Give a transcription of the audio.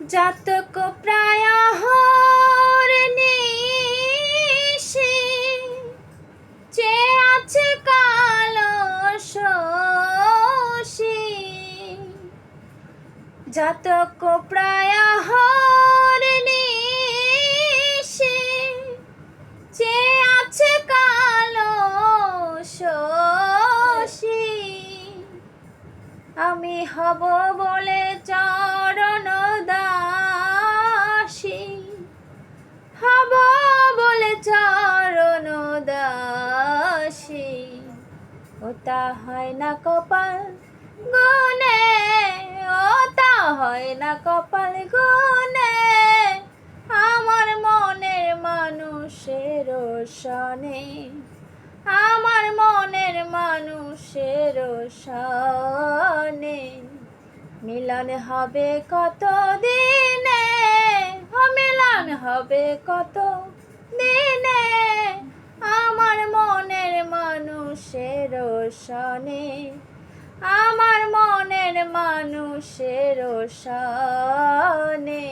জাতক প্রায় হরনিশি চে আছে কালো শশী। জাতক প্রায় হরনিশি চে আছে কালো শশী। আমি হব বলে চরণ দাসী। ওটা হয় না কপাল গুনে ওটা হয় না কপাল গুনে আমার মনের মানুষের সনে আমার মনের মানুষের সনে মিলন হবে কত দিনে মিলন হবে কত দিনে আমার মনের সনে আমার মনের মানুষের সনে